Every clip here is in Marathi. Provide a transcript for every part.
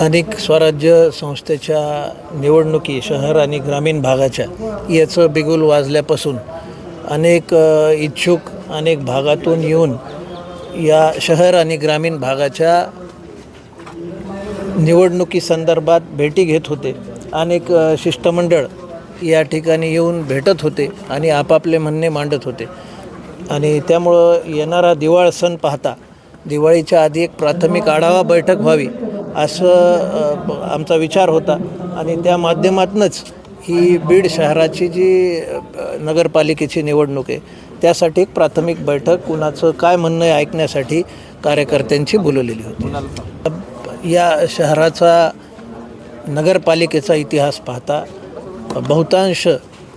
स्थानिक स्वराज्य संस्थेच्या निवडणुकी शहर आणि ग्रामीण भागाच्या याचं बिगुल वाजल्यापासून अनेक इच्छुक अनेक भागातून येऊन या शहर आणि ग्रामीण भागाच्या निवडणुकी संदर्भात भेटी घेत होते. अनेक शिष्टमंडळ या ठिकाणी येऊन भेटत होते आणि आपापले म्हणणे मांडत होते. आणि त्यामुळं येणारा दिवाळ सण पाहता दिवाळीच्या आधी एक प्राथमिक आढावा बैठक व्हावी. असं आमचा विचार होता. आणि त्या माध्यमातूनच ही बीड शहराची जी नगरपालिकेची निवडणूक आहे त्यासाठी एक प्राथमिक बैठक कुणाचं काय म्हणणं आहे ऐकण्यासाठी कार्यकर्त्यांची बोलवलेली होती. या शहराचा नगरपालिकेचा इतिहास पाहता बहुतांश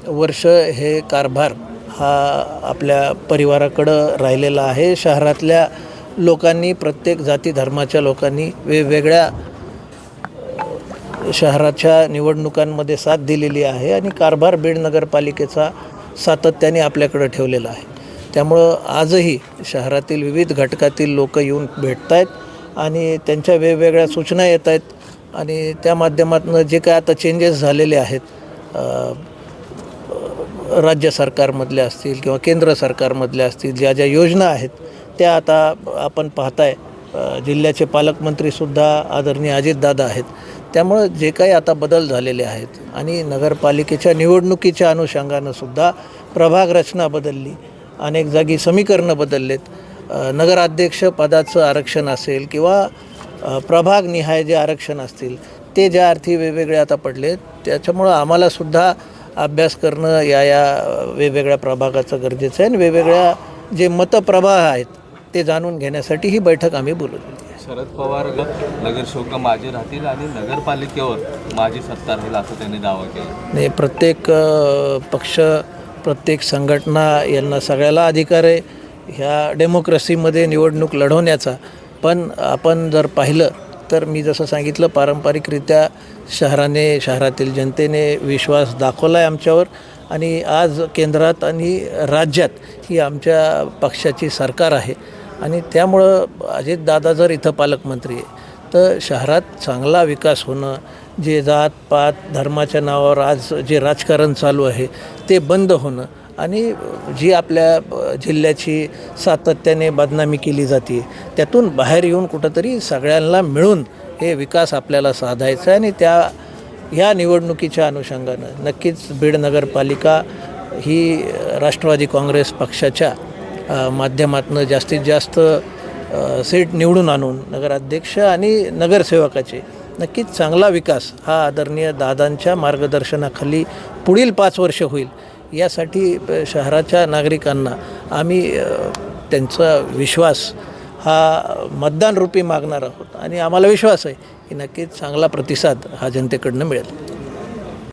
वर्ष हे कारभार हा आपल्या परिवाराकडं राहिलेला आहे. शहरातल्या लोकांनी प्रत्येक जाती धर्माच्या लोकांनी वेगवेगळ्या शहराच्या निवडणुकांमध्ये साथ दिलेली आहे आणि कारभार बीड नगरपालिकेचा सातत्याने आपल्याकडं ठेवलेला आहे. त्यामुळं आजही शहरातील विविध घटकातील लोक येऊन भेटत आहेत आणि त्यांच्या वेगवेगळ्या सूचना येत आहेत आणि त्या माध्यमातून जे काय आता चेंजेस झालेले आहेत राज्य सरकारमधल्या असतील किंवा केंद्र सरकारमधल्या असतील ज्या ज्या योजना आहेत त्या आता आपण पाहताय जिल्ह्याचे पालकमंत्रीसुद्धा आदरणीय अजितदादा आहेत. त्यामुळं जे काही आता बदल झालेले आहेत आणि नगरपालिकेच्या निवडणुकीच्या अनुषंगानं सुद्धा प्रभाग रचना बदलली अनेक जागी समीकरणं बदललेत. नगराध्यक्ष पदाचं आरक्षण असेल किंवा प्रभागनिहाय जे आरक्षण असतील ते ज्या अर्थी वेगवेगळे आता पडले त्याच्यामुळं आम्हालासुद्धा अभ्यास करणं या या वेगवेगळ्या प्रभागाचं गरजेचं आहे आणि वेगवेगळ्या जे मतप्रवाह आहेत ते जाणून घेण्यासाठी ही बैठक आम्ही आहे शरद पवार नगरसेवक माझे राहतील आणि नगरपालिकेवर माझी सत्ता राहील असं त्यांनी दावा केला. नाही प्रत्येक पक्ष प्रत्येक संघटना यांना सगळ्याला अधिकार आहे. ह्या डेमोक्रेसीमध्ये निवडणूक लढवण्याचा. पण आपण जर पाहिलं तर मी जसं सांगितलं पारंपरिकरित्या शहराने शहरातील जनतेने विश्वास दाखवला आहे आमच्यावर. आणि आज केंद्रात आणि राज्यात ही आमच्या पक्षाची सरकार आहे. आणि त्यामुळं अजितदादा जर इथं पालकमंत्री आहे तर शहरात चांगला विकास होणं जे जात पात धर्माच्या नावावर आज जे राजकारण चालू आहे ते बंद होणं आणि जी आपल्या जिल्ह्याची सातत्याने बदनामी केली जाते त्यातून बाहेर येऊन कुठंतरी सगळ्यांना मिळून हे विकास आपल्याला साधायचा आहे आणि त्या ह्या निवडणुकीच्या अनुषंगानं नक्कीच बीड नगरपालिका ही राष्ट्रवादी काँग्रेस पक्षाच्या माध्यमातून जास्तीत जास्त सीट निवडून आणून नगराध्यक्ष आणि नगरसेवकाचे नक्कीच चांगला विकास हा आदरणीय दादांच्या मार्गदर्शनाखाली पुढील पाच वर्ष होईल. यासाठी शहराच्या नागरिकांना आम्ही त्यांचा विश्वास हा मतदान रूपी मागणार आहोत आणि आम्हाला विश्वास आहे की नक्कीच चांगला प्रतिसाद हा जनतेकडनं मिळेल.